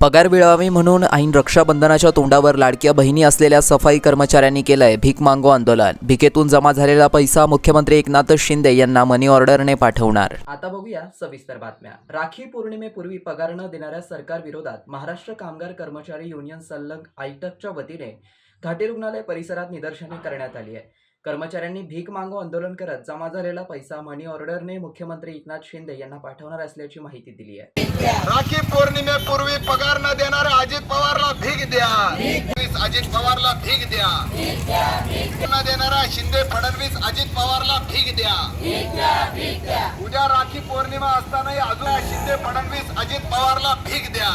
पगार मिळावी म्हणून ऐन रक्षाबंधनाच्या तोंडावर लाडक्या बहिणी असलेल्या सफाई कर्मचाऱ्यांनी केलंय भीक मागो आंदोलन. भिकेतून जमा झालेला पैसा मुख्यमंत्री एकनाथ शिंदे यांना मनी ऑर्डरने पाठवणार. आता बघूया सविस्तर बातम्या. राखी पौर्णिमेपूर्वी पगार न देणाऱ्या सरकार विरोधात महाराष्ट्र कामगार कर्मचारी युनियन संलग्न आयटकच्या वतीने घाटी रुग्णालय परिसरात निदर्शने करण्यात आली आहे. कर्मचाऱ्यांनी भीक मागो आंदोलन करत जमा झालेला पैसा मनी ऑर्डरने मुख्यमंत्री एकनाथ शिंदे यांना पाठवणार असल्याची माहिती दिली आहे. राखी पौर्णिमेपूर्वी पगार न देणाऱ्या अजित पवारला भीक द्या. अजित पवारला भीक द्या. न देणारा शिंदे फडणवीस अजित पवारला भीक द्या. उद्या राखी पौर्णिमा असतानाही अजून शिंदे फडणवीस अजित पवारला भीक द्या.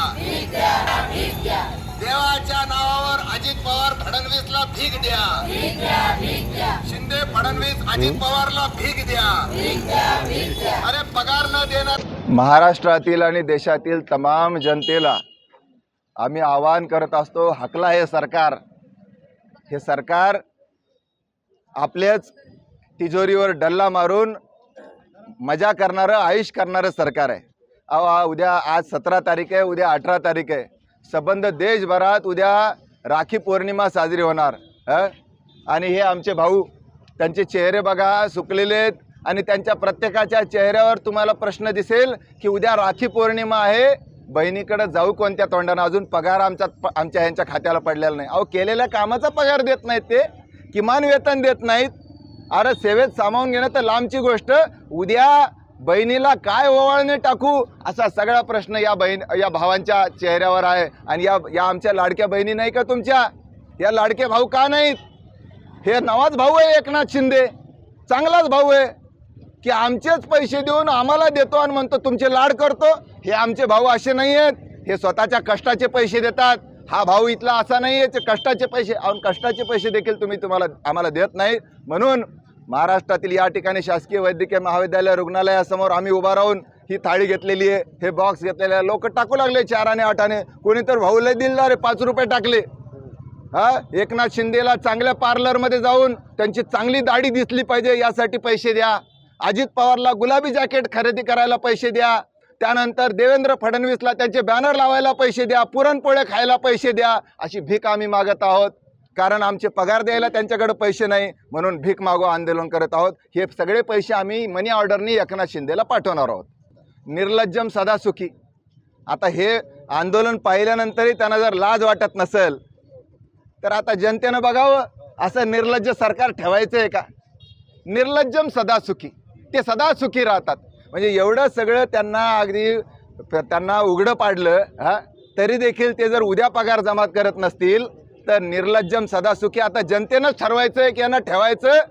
देवाच्या नावावर अजित पवार फडणवीसला भीक द्या. शिंदे फडणवीस अजित पवारला भीक द्या. अरे पगार न देणार महाराष्ट्रातील आणि देशातील तमाम जनतेला आम्ही आवाहन करत असतो हकला हे सरकार. हे सरकार आपल्याच तिजोरीवर डल्ला मारून मजा करणारं आयुष करणारं सरकार आहे. अहो उद्या आज सतरा तारीख आहे उद्या अठरा तारीख आहे. संबंध देशभरात उद्या राखी पौर्णिमा साजरी होणार आणि हे आमचे भाऊ त्यांचे चेहरे बघा सुकलेले आहेत. आणि त्यांच्या प्रत्येकाच्या चेहऱ्यावर तुम्हाला प्रश्न दिसेल की उद्या राखी पौर्णिमा आहे. बहिणीकडे जाऊ कोणत्या तोंडानं? अजून पगार आमच्या आमच्या ह्यांच्या खात्याला पडलेला नाही. अहो केलेल्या कामाचा पगार देत नाहीत ते. किमान वेतन देत नाहीत. अरे सेवेत सामावून घेणं तर लांबची गोष्ट. उद्या बहिणीला काय ओवाळणे टाकू? असा सगळा प्रश्न या बहीण या भावांच्या चेहऱ्यावर आहे. आणि या या आमच्या लाडक्या बहिणी नाही का तुमच्या? या लाडके भाऊ का नाहीत? हे नवाच भाऊ आहे एकनाथ शिंदे. चांगलाच भाऊ आहे. की आमचेच पैसे देऊन आम्हाला देतो आणि म्हणतो तुमचे लाड करतो. हे आमचे भाऊ असे नाही आहेत हे स्वतःच्या कष्टाचे पैसे देतात. हा भाऊ इथला असा नाही आहे ते कष्टाचे पैसे आणि कष्टाचे पैसे देखील तुम्ही तुम्हाला आम्हाला देत नाही म्हणून महाराष्ट्रातील या ठिकाणी शासकीय वैद्यकीय महाविद्यालय रुग्णालयासमोर आम्ही उभा राहून ही थाळी घेतलेली आहे. हे बॉक्स घेतलेले आहे लोक टाकू लागले चार आणि आठाने कोणी तर भाऊले दिलदार आहे पाच रुपये टाकले. हा एकनाथ शिंदेला चांगल्या पार्लरमध्ये जाऊन त्यांची चांगली दाढी दिसली पाहिजे यासाठी पैसे द्या. अजित पवारला गुलाबी जॅकेट खरेदी करायला पैसे द्या. त्यानंतर देवेंद्र फडणवीसला त्यांचे बॅनर लावायला पैसे द्या. पुरणपोळे खायला पैसे द्या. अशी भीक आम्ही मागत आहोत. कारण आमचे पगार द्यायला त्यांच्याकडे पैसे नाही. म्हणून भीक मागो आंदोलन करत आहोत. हे सगळे पैसे आम्ही मनी ऑर्डरनी एकनाथ शिंदेला पाठवणार आहोत. निर्लज्जम सदासुखी. आता हे आंदोलन पाहिल्यानंतरही त्यांना जर लाज वाटत नसेल तर आता जनतेनं बघावं असं निर्लज्ज सरकार ठेवायचं आहे का? निर्लज्जम सदासुखी. ते सदासुखी राहतात. म्हणजे एवढं सगळं त्यांना अगदी त्यांना उघडं पाडलं हां तरी देखील ते जर उद्या पगार जमा करत नसतील तर निर्लज्जम सदासुखी. आता जनतेनंच ठरवायचं आहे की यांना ठेवायचं?